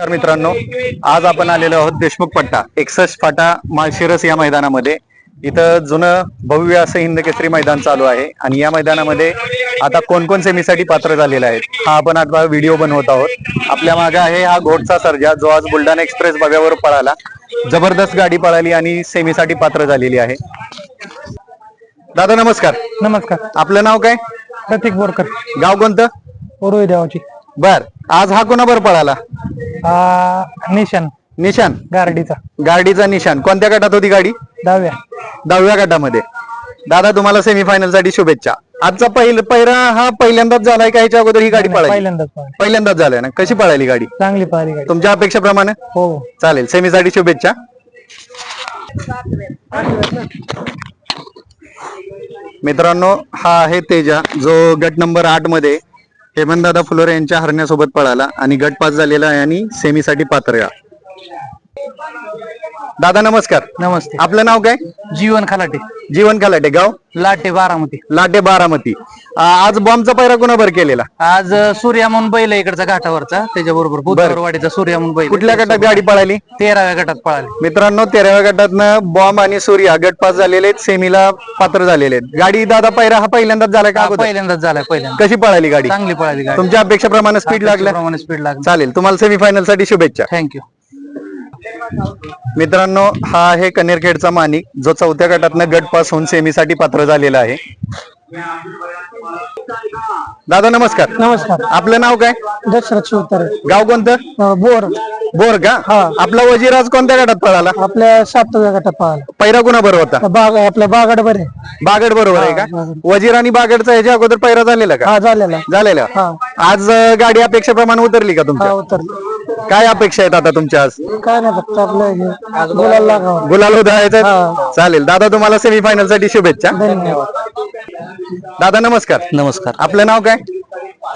नमस्कार मित्रांनो. आज आपण आलेलो आहोत देशमुख पट्टा एकसष्ट फाटा माळशिरस या मैदानामध्ये. इथं जुनं भव्य असं हिंद केसरी मैदान चालू आहे आणि या मैदानामध्ये आता कोण कोण सेमीसाठी पात्र झालेले आहेत हा आपण आता व्हिडिओ बनवत आहोत. आपल्या मागे आहे हा घोटचा सर्जा जो आज बुलढाणा एक्सप्रेस बघ्यावर पळाला. जबरदस्त गाडी पळाली आणि सेमीसाठी पात्र झालेली आहे. दादा नमस्कार. नमस्कार. आपलं नाव काय? प्रतीक बोरकर. गाव कोणतं? देवाची. बर आज हा कोणाबर पळाला? आ, निशान. निशान? गारडीचा. गाडीचा निशान. कोणत्या गटात होती गाडी? दहाव्या. दहाव्या गटामध्ये. दादा तुम्हाला सेमीफायनलसाठी शुभेच्छा. आजचा पहिला पहिरा हा पहिल्यांदाच झालाय का? ह्याच्या अगोदर ही गाडी पळाली? पहिल्यांदाच पाहिली. पहिल्यांदाच झालाय ना? कशी पळाली गाडी? चांगली पाहिली गाडी. तुमच्या अपेक्षेप्रमाणे? हो. चालेल सेमीसाठी शुभेच्छा. मित्रांनो हा आहे तेजा. जो गट नंबर आठमध्ये हेमंतदादा फुलोरे यांच्या हरण्यासोबत पळाला आणि गट पास झालेला आहे आणि सेमीसाठी पात्र या दादा नमस्कार. नमस्ते. आपलं नाव काय? जीवन खलाटे. जीवन खलाटे गाव? लाटे बारामती. लाटे बारामती. आ, आज बॉम्बचा पैरा कोणाबर केलेला? आज अ, सूर्या म्हणून बैल आहे इकडचा घाटावरचा. त्याच्याबरोबर बुधवारवाडीचा सूर्या म्हणून बैल कुठल्या गटात गाडी पळाली? तेराव्या गटात पळाले. मित्रांनो तेराव्या गटातनं बॉम्ब आणि सूर्या गट पास झालेले आहेत. सेमीला पात्र झालेले आहेत. गाडी दादा पैरा हा पहिल्यांदाच झाला का अगोदर? पहिल्यांदाच झालाय पहिल्यांदा कशी पळाली गाडी? चांगली पळाली गाडी. तुमच्या अपेक्षेप्रमाणे स्पीड लागलं प्रमाणे स्पीड लागली. चालेल. तुम्हाला सेमीफायनलसाठी शुभेच्छा. थँक्यू मित्रांनो हा आहे कनेरखेडचा मानिक जो चौथ्या गटातनं गट पास होऊन सेमीसाठी पात्र झालेला आहे. दादा नमस्कार. नमस्कार. आपलं नाव काय? दशरथ शिवतर. गाव कोणतं? बोर. बोर का? आपला वजीर आज कोणत्या गटात पळाला? आपल्या सातव्या गटात पळाला. पैरा कुणा बरोबर होता? बाग आपल्या बागाड बरे. बागड बरोबर आहे का? वजीर आणि बागडचा ह्याच्या अगोदर पैरा झालेला का? हा झालेला. झालेला. आज गाडी अपेक्षेप्रमाणे उतरली का तुमच्या? उतर काय अपेक्षा आहेत आता तुमच्या आज? काय नाही फक्त आपलं लागावं. गुलाल उधळायचं? चालेल. दादा तुम्हाला सेमीफायनलसाठी शुभेच्छा. धन्यवाद. दादा नमस्कार. नमस्कार. आपलं नाव काय?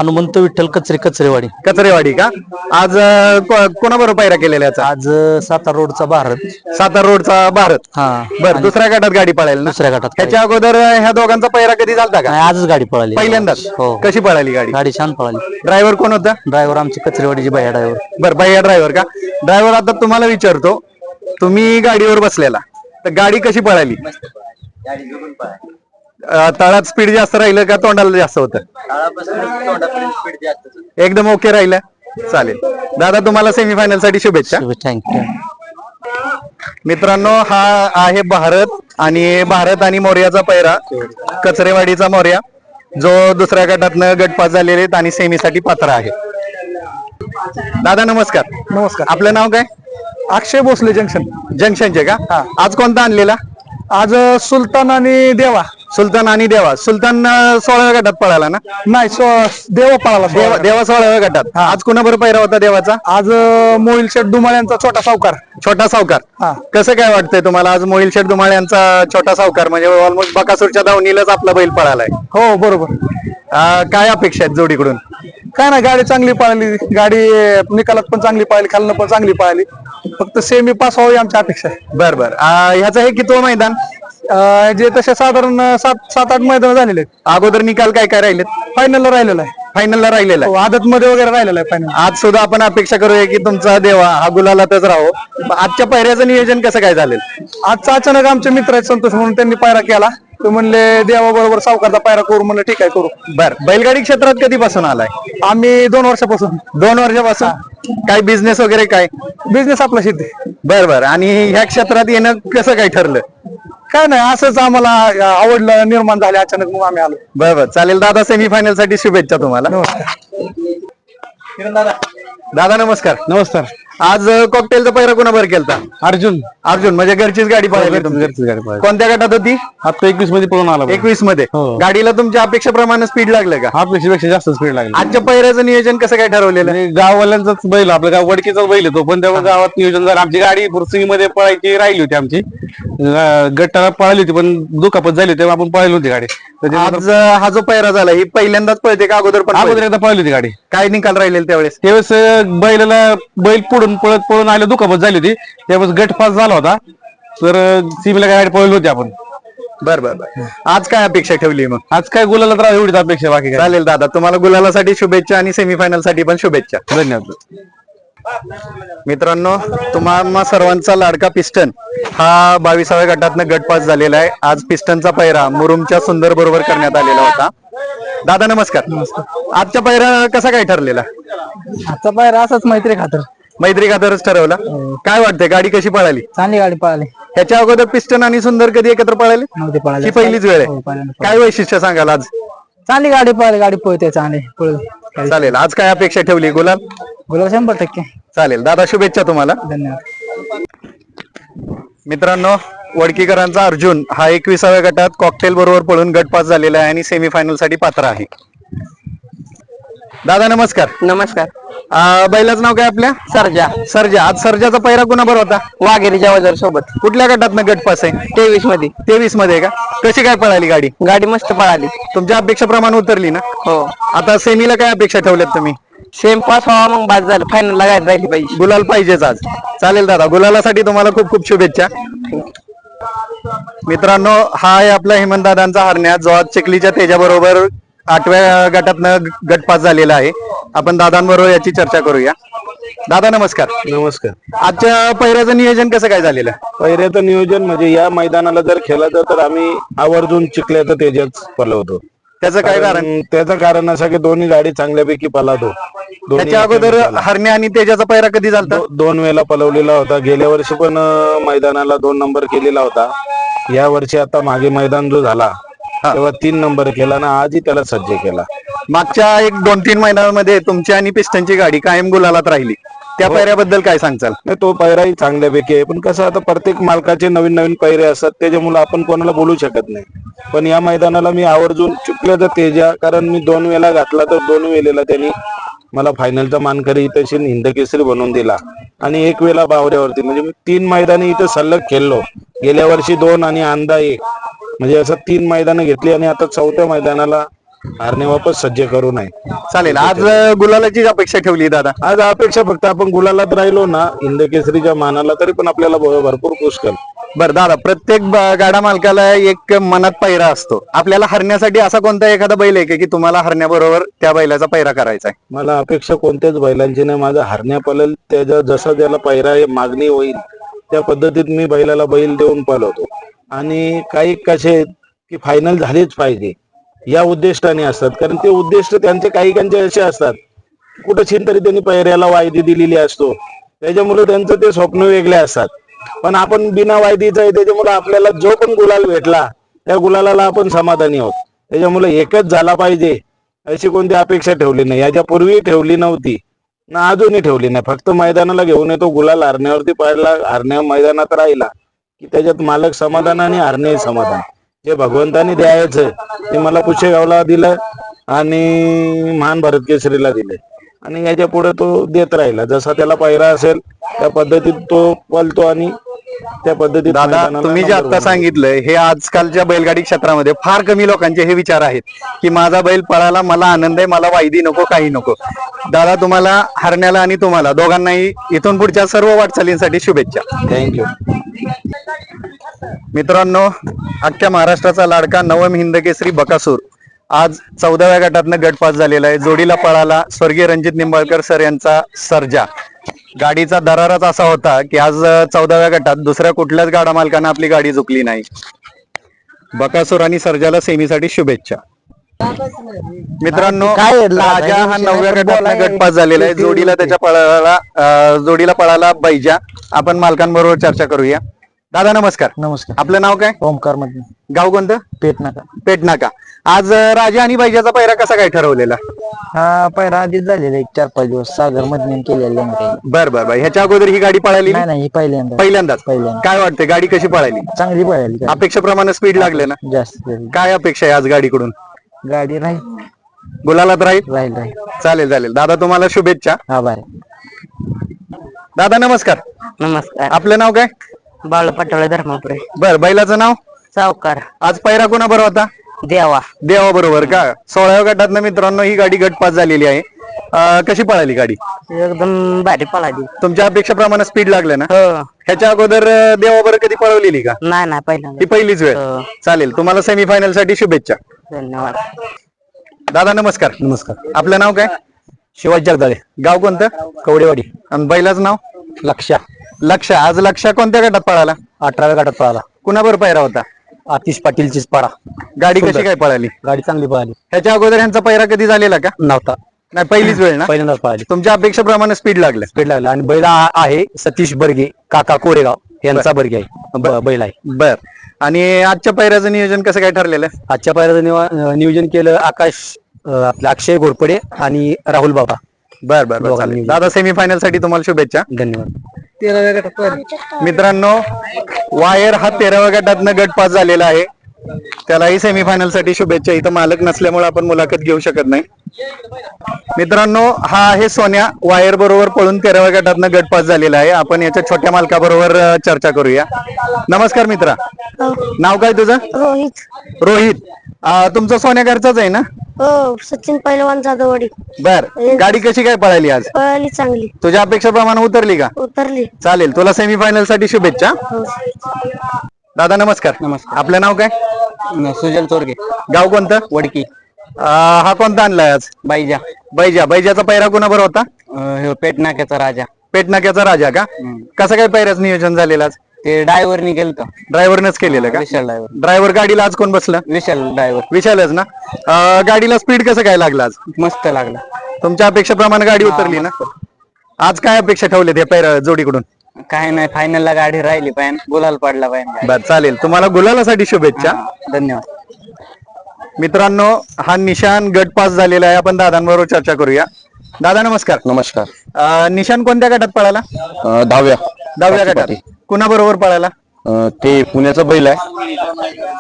हनुमंत विठ्ठल कचरे कचरेवाडी. कचरेवाडी का? आज अं, को- कोणाबरोबर पैरा केलेला याचा? आज अ, सातारा रोडचा भारत. सातारा रोडचा भारत. हा. बर दुसऱ्या गटात गाडी पळायला ना? दुसऱ्या गटात ह्याच्या अगोदर अं, ह्या दोघांचा पैरा कधी झालता का? नाही, आजच गाडी पळाली. पहिल्यांदाच? हो. कशी पळाली गाडी? गाडी छान पळाली. ड्रायव्हर कोण होता? ड्रायव्हर आमची कचरेवाडीची बाया ड्रायव्हर. बर भैया ड्रायव्हर का? ड्रायव्हर आता तुम्हाला विचारतो तुम्ही गाडीवर बसलेला तर गाडी कशी पळाली? तळात स्पीड जास्त राहिलं का तोंडाला जास्त होतं? एकदम ओके राहिलं. चालेल. दादा तुम्हाला सेमीफायनलसाठी शुभेच्छा थँक्यू मित्रांनो हा आहे भारत आणि भारत आणि मोर्याचा पैरा. कचरेवाडीचा मोर्या जो दुसऱ्या गटातनं गट पास झालेले आहेत आणि सेमीसाठी पात्र आहे. दादा नमस्कार. नमस्कार. आपलं नाव काय? अक्षय भोसले जंक्शन. जंक्शनचे का? आज कोणता आणलेला? आज सुलतान आणि देवा. सुलतान आणि देवा. सुलतान अं, सोळाव्या गटात पळाला ना? नाही सो- देवा पळाला देवा देवा सोळाव्या गटात. आज कुणाबरोबर पैरा होता देवाचा? आज मोहिल शेठ दुमाळ यांचा छोटा सावकार. छोटा सावकार. हा. कसं काय वाटतंय तुम्हाला आज मोहिल शेठ धुमाळ यांचा छोटा सावकार? म्हणजे ऑलमोस्ट बकासूरच्या धावणीलाच आपला बैल पळालाय. हो बरोबर. अं, काय अपेक्षा आहेत जोडीकडून? काय ना गाडी चांगली पळाली. गाडी निकालात पण चांगली पळाली खालनं पण चांगली पळाली. फक्त सेमी पास व्हावी आमची अपेक्षा आहे. बर बर. अं, ह्याचं हे कितवं मैदान? अं, जे तसे साधारण सात सात आठ मैदान झालेले अगोदर निकाल काय काय राहिलेत? फायनलला राहिलेला आहे. फायनलला राहिलेला आहे. आदत मध्ये वगैरे राहिलेला आहे फायनल आज सुद्धा आपण अपेक्षा करूया की तुमचा देवा हा गुलालातच राहो. आजच्या पहिऱ्याचं नियोजन कसं काय झालेल? आजचा अचानक आमचे मित्र आहेत संतोष म्हणून त्यांनी पायरा केला. ते म्हणले देवा बरोबर सावकारचा पायरा करू म्हणलं ठीक आहे करू. बर. बैलगाडी क्षेत्रात कधीपासून आलाय? आम्ही दोन वर्षापासून. दोन वर्षापासून? काय बिझनेस वगैरे काय? बिझनेस आपला शेती. बर बर. आणि ह्या क्षेत्रात येणं कसं काय ठरलं? काय नाही असंच आम्हाला आवडलं निर्माण झाले अचानक मग आम्ही आलो. बर बर. चालेल दादा सेमीफायनलसाठी शुभेच्छा तुम्हाला. दादा नमस्कार. नमस्कार. आज कॉकटेलचा पहिरा कोणाबर केलता? अर्जुन. अर्जुन म्हणजे घरचीच गाडी पळाली तुमची. घरचीच गाडी पळाली. कोणत्या गटात होती? आता एकवीसमध्ये पळून आला एकवीसमध्ये. हो. गाडीला तुमच्या अपेक्षेप्रमाणे स्पीड लागलं का? हा पेक्षा जास्त स्पीड लागली. आजच्या पहिऱ्याचं नियोजन कसं काय ठरवलेलं? आणि गाववाल्यांचाच बैल आपल्या गाव वडकीचाच बैल आहे तो पण त्यामुळे गावात नियोजन झालं. आमची गाडी पुरसिंगमध्ये पळायची राहिली होती आमची. ग- गटाला पळाली होती पण दुखापत झाली होती. तेव्हा आपण पळाली होती गाडी. त्याच्यानंतर आज अं, हा जो पहिरा झाला ही पहिल्यांदाच पळते का अगोदर पण अगोदर? एकदा पळाली होती गाडी. काय निकाल राहिलेला त्यावेळेस? त्यावेळेस अं, बैलाला बैल पुढून पळत पळून आले दुखापत झाली होती. त्यावेळेस गट पास झाला होता. तर सीमेला गाडी पळली होती आपण? बर बर बर. आज काय अपेक्षा ठेवली मग? आज काय गुलाला तर एवढीच अपेक्षा बाकी काय? चालेल दादा तुम्हाला गुलालासाठी शुभेच्छा आणि सेमीफायनलसाठी पण शुभेच्छा. धन्यवाद. मित्रांनो तुम्हा सर्वांचा लाडका पिस्टन हा बावीसाव्या गटातनं गट पास झालेला आहे. आज पिस्टनचा पैरा मुरुमच्या सुंदर बरोबर करण्यात आलेला होता. दादा नमस्कार. आजच्या पैरा कसा काय ठरलेला? आजचा पायरा असाच मैत्री खातर. मैत्री खातरच ठरवला. काय वाटतंय गाडी कशी पळाली? चांगली गाडी पळाली. ह्याच्या अगोदर पिस्टन आणि सुंदर कधी एकत्र पळाले? नव्हती पळाली. ही पहिलीच वेळ हो, आहे पहिल्यांदा काय वैशिष्ट्य सांगाल आज? चांगली गाडी पळाली गाडी पळते चांगली पळू. चालेल. आज काय अपेक्षा ठेवली? गुलाल? गुलाब शंभर टक्के. चालेल. दादा शुभेच्छा तुम्हाला. धन्यवाद. मित्रांनो वडकीकरांचा अर्जुन हा एकविसाव्या गटात कॉकटेल बरोबर पळून गट पास झालेला आहे आणि सेमीफायनलसाठी पात्र आहे. दादा नमस्कार. नमस्कार. आ, बैलाचं नाव काय आपल्या? सरजा. सर्जा. आज सर्जाचा पैरा कुणाबर होता? वाघेरीच्या वजर सोबत. कुठल्या गटातनं गट पास आहे तेवीसमध्ये. तेवीसमध्ये का? कशी काय पळाली गाडी? गाडी मस्त पळाली. तुमच्या अपेक्षेप्रमाणे उतरली ना? हो. आता सेमीला काय अपेक्षा ठेवल्यात तुम्ही? सेम पास व्हावा मग बाद झालं. फायनल गाडी राहिली पाहिजे. गुलाल पाहिजेच आज. चालेल दादा गुलालासाठी तुम्हाला खूप खूप शुभेच्छा. मित्रांनो हा आहे आपला हेमंतदादांचा हरण्या. जो आज चिखलीच्या तेजाबरोबर आठव्या गटातनं गट पास झालेला आहे. आपण दादांबरोबर याची चर्चा करूया. दादा नमस्कार. नमस्कार. आजच्या पहिल्याचं नियोजन कसं काय झालेलं? पहिल्याचं नियोजन म्हणजे या मैदानाला जर खेळायचं तर आम्ही आवर्जून चिखल्याचं तेजच पलवतो. त्याचं काय कारण त्याचं कारण असं की दोन्ही गाडी चांगल्यापैकी पलवतो दोन्ही त्याच्या अगोदर हरण्या आणि तेजाचा पैरा कधी झालता? दो- दोन वेळेला पलवलेला होता. गेल्या वर्षी पण मैदानाला दोन नंबर केलेला होता. या वर्षी आता मागे मैदान जो झाला तेव्हा तीन नंबर केला ना आजही त्याला सज्ज केला. मागच्या एक दोन तीन महिन्यांमध्ये तुमची आणि पिस्टनची गाडी कायम गुलालात राहिली. त्या पैऱ्याबद्दल काय सांगचाल? नाही तो पैराही चांगल्यापैकी आहे. पण कसं आता प्रत्येक मालकाचे नवीन नवीन पैरे असतात त्याच्यामुळे आपण कोणाला बोलू शकत नाही. पण या मैदानाला मी आवर्जून चुकल्याचा तेजा कारण मी दोन वेळा घातला तर दोन वेळेला त्यांनी मला फायनलचा मानकरी तशी हिंद केसरी बनवून दिला. आणि एक वेळा बावऱ्यावरती म्हणजे मी तीन मैदानी इथं सलग खेळलो. गेल्या वर्षी दोन आणि अंदा एक म्हणजे असं तीन मैदानं घेतली आणि आता चौथ्या मैदानाला हारणे वापस सज्ज करू नये. चालेल. आज अं, गुलालाची अपेक्षा ठेवली दादा. आज अपेक्षा फक्त आपण गुलालात राहिलो ना हिंद केसरीच्या मानाला तरी पण आपल्याला भरपूर पुष्कळ बर दादा प्रत्येक गाडा मालकाला एक मनात पैरा असतो. आपल्याला हरण्यासाठी असा कोणता एखादा बैल आहे का तुम्हाला हरण्याबरोबर त्या बैलाचा पैरा करायचा आहे? मला अपेक्षा कोणत्याच बैलांची नाही. माझा हरण्या पळेल त्याच्या जसा त्याला पैरा मागणी होईल. त्या पद्धतीत मी बैलाला बैल देऊन पळवतो. आणि काही कसे की फायनल झालीच पाहिजे या उद्दिष्टाने असतात. कारण ते उद्दिष्ट त्यांचे काही कांचे असे असतात. कुठं तरी त्यांनी पैऱ्याला वायदी दिलेली असतो. त्याच्यामुळे त्यांचं ते स्वप्न वेगळे असतात. पण आपण बिना वायदीचं आहे त्याच्यामुळे आपल्याला जो पण गुलाल भेटला त्या गुलालाला आपण समाधानी आहोत. त्याच्यामुळे एकच झाला पाहिजे अशी कोणती अपेक्षा ठेवली नाही. याच्या पूर्वी ठेवली नव्हती. ना अजूनही ठेवली नाही. फक्त मैदानाला घेऊन येतो. गुलाल हरण्यावरती पडला. हरण्या मैदानात राहिला की त्याच्यात मालक समाधान आणि हरणे समाधान. जे भगवंतानी द्यायचं ते मला पुशेगावला दिलं आणि महान भारत केसरीला दिले. आणि याच्यापुढे तो देत राहिला. जसा त्याला पायरा असेल त्या पद्धतीत तो पलतो आणि त्या पद्धतीत दादा मैदानाला तुम्ही जे आता बनवतो. सांगितलं हे आजकालच्या बैलगाडी क्षेत्रामध्ये फार कमी लोकांचे हे विचार आहेत की माझा बैल पळाला मला आनंद आहे मला वायदी नको काही नको. दादा तुम्हाला हरण्याला आणि तुम्हाला दोघांनाही इथून पुढच्या सर्व वाटचालींसाठी शुभेच्छा. थँक्यू मित्रांनो अख्ख्या महाराष्ट्राचा लाडका नवम हिंद केसरी बकासूर आज चौदाव्या गटातनं गट पास झालेला आहे. जोडीला पळाला स्वर्गीय रणजित निंबाळकर सर यांचा सर्जा. गाडीचा दरारच असा होता की आज चौदाव्या गटात दुसऱ्या कुठल्याच गाडा मालकानं आपली गाडी झुकली नाही. बकासूर आणि सर्जाला सेमीसाठी शुभेच्छा. मित्रांनो राजा हा? नवव्या विषय गटात बोलाय. गट पास झालेला आहे. जोडीला त्याच्या पळाला जोडीला पळाला बैजा. आपण मालकांबरोबर चर्चा करूया. दादा नमस्कार. नमस्कार. आपलं नाव काय? ओमकारमध्ये गाव कोणतं? पेट नका पेटनाका. आज अं, राजा आणि बैजाचा पैरा कसा काय ठरवलेला? हा पायरा आधीच झालेला एक चार पाच दिवस. सागरमध्ये केलेला बर बर बर. ह्याच्या अगोदर ही गाडी पळाली नाही नाही ही पहिल्यांदा पहिल्यांदाच. पहिल्यांदा. काय वाटतं गाडी कशी पळाली? चांगली पळाली गाडी. अपेक्षेप्रमाणे स्पीड लागले ना? जास्त झाली. काय अपेक्षा आहे आज गाडीकडून? गाडी राहील. गुलालात राहील? राहील राहील. चालेल चालेल. दादा तुम्हाला शुभेच्छा. आभार दादा नमस्कार. नमस्कार. आपलं नाव काय? बाळ पटोळे धर्मापुरे. बर बैलाचं नाव? सावकार. आज पैरा कोणा बरोबर होता? देवा. देवा बरोबर का? सोळाव्या गटातनं मित्रांनो ही गाडी गट पास झालेली आहे. अं, कशी पळाली गाडी? एकदम भारी पळाली. तुमच्या अपेक्षेप्रमाणे स्पीड लागलं ना? हो. ह्याच्या अगोदर अं, देवाबरोबर कधी पळवलेली का? नाही नाही पहिल्यांदा ही पहिलीच वेळ. हो. चालेल तुम्हाला सेमीफायनलसाठी शुभेच्छा. धन्यवाद. दादा नमस्कार. नमस्कार. आपलं नाव काय? शिवाजी जगदाळे. गाव कोणतं? कवडेवाडी. आणि बैलाचं नाव? लक्षा. लक्ष आज लक्ष कोणत्या गटात पळाला? अठराव्या गटात पळाला. कुणाबरोबर पायरा होता? आतिश पाटीलचीच पाडा गाडी कशी काय पळाली? गाडी चांगली पळाली. ह्याच्या अगोदर ह्यांचा पैरा कधी झालेला का? नव्हता. नाही पहिलीच वेळ ना? पहिल्यांदाच पळाली. तुमच्या अपेक्षेप्रमाणे स्पीड लागलं. स्पीड लागला. आणि बैल आ- आहे सतीश बर्गे काका कोरेगाव यांचा बर्गे आहे. ब- बैल आहे. बर. आणि आजच्या पैऱ्याचं नियोजन कसं काय ठरलेलं? आजच्या पायऱ्याचं निवा- नियोजन केलं आकाश अं, आपले अक्षय घोरपडे आणि राहुल बाबा. बर बर बर. दोघांनी चालेल. दादा सेमीफायनलसाठी तुम्हाला शुभेच्छा. धन्यवाद. तेराव्या गटात मित्रांनो वायर हा तेराव्या गटातनं गट पास झालेला आहे. त्यालाही सेमीफायनलसाठी शुभेच्छा. इथं मालक नसल्यामुळे आपण मुलाखत घेऊ शकत नाही. मित्रांनो हा आहे सोन्या. वायर बरोबर पळून तेराव्या गटातनं गट पास झालेला आहे. आपण याच्या छोट्या मालकाबरोबर चर्चा करूया. नमस्कार मित्रा. नाव काय तुझं? रोहित. रोहित. तुमचं सोन्या घरचाच आहे ना? हो सचिन पैलवान जाधववाडी. बर. गाडी कशी काय पळाली आज? पळाली चांगली. तुझ्या अपेक्षेप्रमाणे उतरली का? उतरली. चालेल तुला सेमीफायनलसाठी शुभेच्छा दादा नमस्कार. नमस्कार. आपलं नाव काय? सुजल चोरगे. गाव कोणतं? वडकी. अं, हा कोणता आणलाय आज? बाईजा बैजा. बैजाचा पैरा कोणाबर होता? अं, ह्यो पेट नाक्याचा राजा. पेटनाक्याचा राजा का? कसं काय पैऱ्याचं नियोजन झालेलं आज? ते ड्रायव्हरनी गेलत ड्रायव्हरनच केलेलं का? विशाल ड्रायव्हर. ड्रायव्हर गाडीला आज कोण बसलं? विशाल ड्रायव्हर. विशालच ना? अं, गाडीला स्पीड कसं काय लागलं आज? मस्त लागला. तुमच्या अपेक्षेप्रमाणे गाडी उतरली ना? आज काय अपेक्षा ठेवले ते पैरा जोडीकडून? काय नाही फायनल ला गाडी राहिली पाहिजे गुलाल पडला पाहिजे बर चालेल. तुम्हाला गुलालासाठी शुभेच्छा. धन्यवाद. मित्रांनो हा निशान गट पास झालेला आहे. आपण दादांबरोबर चर्चा करूया. दादा नमस्कार. नमस्कार. अं, निशान कोणत्या गटात पळाला? अं, दहाव्या. दहाव्या गटात. कुणाबरोबर पळाला? अं, ते पुण्याचा बैल आहे.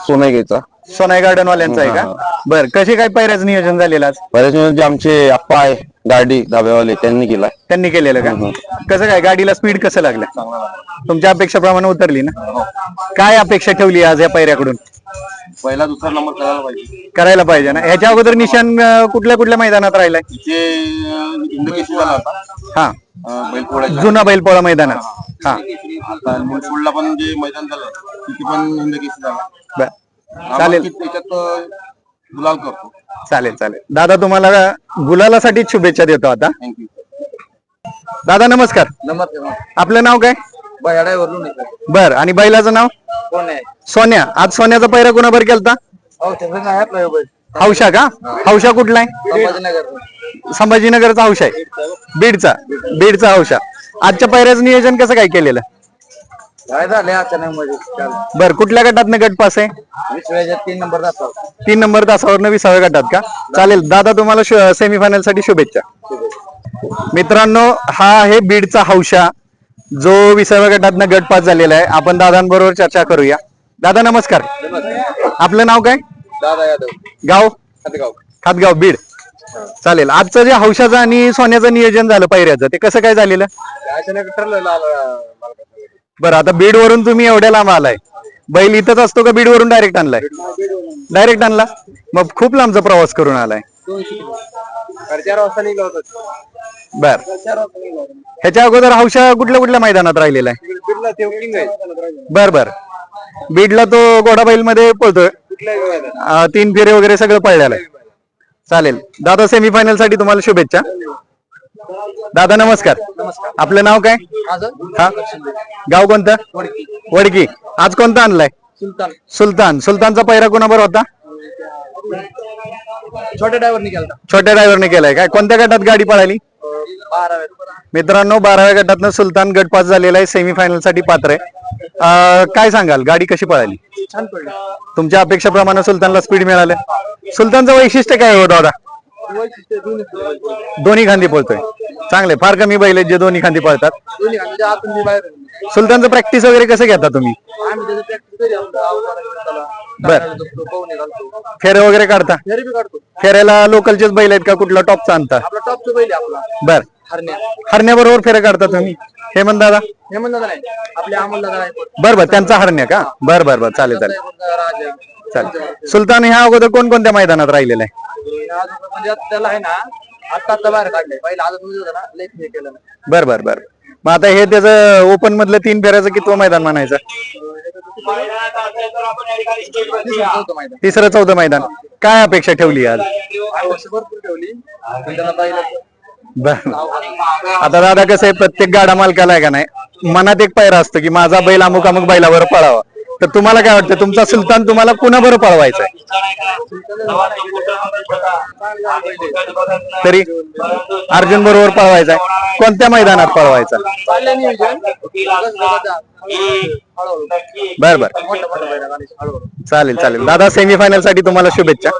सोनाईचा सोनाई गार्डन वाल्यांचा आहे का? बर कसे काय पैऱ्याचं नियोजन झालेलं आज? बऱ्याच म्हणजे आमचे आप्पा आहे गाडी दहाव्यावाले त्यांनी केलाय त्यांनी केलेलं का? कसं काय गाडीला स्पीड कसं लागलं? तुमच्या अपेक्षेप्रमाणे उतरली ना? काय अपेक्षा ठेवली आज या पैऱ्याकडून? पहिला दुसरा नंबर करायला पाहिजे. करायला पाहिजे ना? ह्याच्या अगोदर निशान अं, कुठल्या कुठल्या मैदानात राहिलाय? ते इंदकेशी झाला होता. हा. अं, बैलपोळ्याच्या जुना बैलपोळा मैदानात. हा. आता पण जे मैदान झालं तिथे पण हिंदकेशी झाला. बर. चालेल. आम्ही त्याच्यात अं, गुलाल करतो. चालेल चालेल. दादा तुम्हाला गुलालासाठी शुभेच्छा देतो आता. थँक्यू दादा नमस्कार. नमस्कार आपलं नाव काय? बयाडावरून बर. आणि बैलाचं नाव? कोण आहे. सोन्या. आज सोन्याचा पैरा कुणाबर केलता? हो त्याचं नाही आपलं बैल हौशा का? हौशा कुठला आहे? संभाजीनगर. संभाजीनगरचा हौशा आहे. बीडचा. बीडचा हौशा. आजच्या पैऱ्याचं नियोजन कसं काय केलेलं? काय झाले अचानक मध्ये बर कुठल्या गटात गट पास आहे? तीन नंबर जातात तीन नंबर तासावर विसाव्या गटात का? चालेल दादा तुम्हाला सेमीफायनलसाठी शुभेच्छा. मित्रांनो हा आहे बीडचा हौशा. जो विसाव्या गटात गट पास झालेला आहे. आपण दादांबरोबर चर्चा करूया. दादा नमस्कार. आपलं नाव काय? दादा यादव. गाव? खातगाव. खातगाव बीड. चालेल. आजचं जे हौशाचं आणि सोन्याचं नियोजन झालं पैऱ्याचं ते कसं काय झालेलं? अचानक बरं आता बीड वरून तुम्ही एवढ्या लांब आलाय. बैल इथंच असतो का बीड वरून डायरेक्ट आणलाय डायरेक्ट आणला? मग खूप लांबचा प्रवास करून आलाय. चार वाजता निघलो होतो. बर. ह्याच्या अगोदर हौशा कुठल्या कुठल्या मैदानात राहिलेला आहे? बीडला ते किंग आहे. बर बर. बीडला तो घोडाबैलमध्ये पळतोय. अं, तीन फेरे वगैरे सगळं पळलेलं आहे. चालेल. दादा सेमीफायनलसाठी तुम्हाला शुभेच्छा. दादा नमस्कार. आपलं नाव काय? हा? गाव कोणतं? वडकी. आज कोणता आणलाय? सुलतान. सुलतान सुलतानचा पैरा कोणाबर होता? छोट्या ड्रायव्हर निघाला छोट्या ड्रायव्हरने केलाय काय? कोणत्या गटात गाडी पळाली? मित्रांनो बाराव्या गटातनं सुलतान गट पास झालेला आहे सेमीफायनलसाठी पात्र आहे. अं, काय सांगाल? गाडी कशी पळाली? छान पडलं. तुमच्या अपेक्षेप्रमाणे सुलतानला स्पीड मिळालं. सुलतानचं वैशिष्ट्य काय हो दादा? दोन्ही खांदी पळतोय. चांगले फार कमी बैल आहेत जे दोन्ही खांदी पळतात. सुलतानचं प्रॅक्टिस वगैरे कसं घेता तुम्ही? बर. फेरे वगैरे काढता? फेऱ्याला लोकलचेच बैल आहेत का? कुठला टॉपचा आणता? बर. हरण्या. हरण्याबरोबर फेरे काढता तुम्ही? हे म्हण दादा? हे म्हणतात नाही. आपल्या अमोलला आहे. बर बर. त्यांचा हरण्या का? बर बर बर. चालेल चालेल. चालेल सुलतान ह्या अगोदर कोणकोणत्या मैदानात राहिलेला? आहे म्हणजे त्याला आहे ना आता आता बाहेर काढले पहिले अजून होतं ना लेख हे केलं नाही बर बर बर. मग आता हे त्याचं ओपन मधलं तीन फेऱ्याचं कितवं मैदान म्हणायचं? होतं माहिती तिसरं चौथं मैदान. काय अपेक्षा ठेवली आज? वर्ष भरपूर ठेवली. पण त्याला पाहिलं बर. आता दादा कसं आहे प्रत्येक गाडा मालकाला आहे का नाही? मनात एक पायरा असतो की माझा बैल अमुक अमुक बैलावर पळावा. तर तुम्हाला काय वाटतं तुमचा सुलतान तुम्हाला कुणाबरोबर पळवायचा आहे? तरी अर्जुन बरोबर पळवायचा आहे. कोणत्या मैदानात पळवायचा? बर बर. चालेल चालेल. दादा सेमीफायनलसाठी तुम्हाला शुभेच्छा.